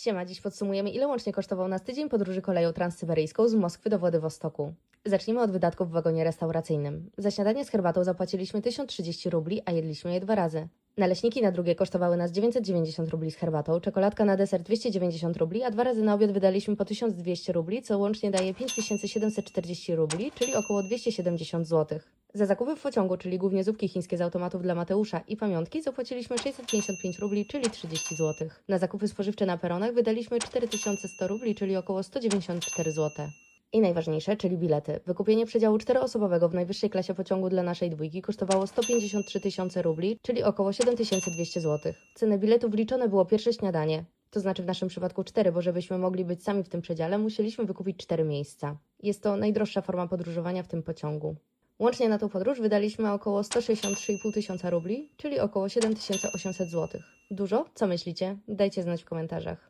Siema, dziś podsumujemy, ile łącznie kosztował nas tydzień podróży koleją transsyberyjską z Moskwy do Władywostoku. Zacznijmy od wydatków w wagonie restauracyjnym. Za śniadanie z herbatą zapłaciliśmy 1030 rubli, a jedliśmy je dwa razy. Naleśniki na drugie kosztowały nas 990 rubli z herbatą, czekoladka na deser 290 rubli, a dwa razy na obiad wydaliśmy po 1200 rubli, co łącznie daje 5740 rubli, czyli około 270 zł. Za zakupy w pociągu, czyli głównie zupki chińskie z automatów dla Mateusza i pamiątki, zapłaciliśmy 655 rubli, czyli 30 zł. Na zakupy spożywcze na peronach wydaliśmy 4100 rubli, czyli około 194 zł. I najważniejsze, czyli bilety. Wykupienie przedziału czteroosobowego w najwyższej klasie pociągu dla naszej dwójki kosztowało 153 tysiące rubli, czyli około 7200 zł. Cenę biletu wliczone było pierwsze śniadanie. To znaczy w naszym przypadku cztery, bo żebyśmy mogli być sami w tym przedziale, musieliśmy wykupić cztery miejsca. Jest to najdroższa forma podróżowania w tym pociągu. Łącznie na tą podróż wydaliśmy około 163,5 tysiąca rubli, czyli około 7800 zł. Dużo? Co myślicie? Dajcie znać w komentarzach.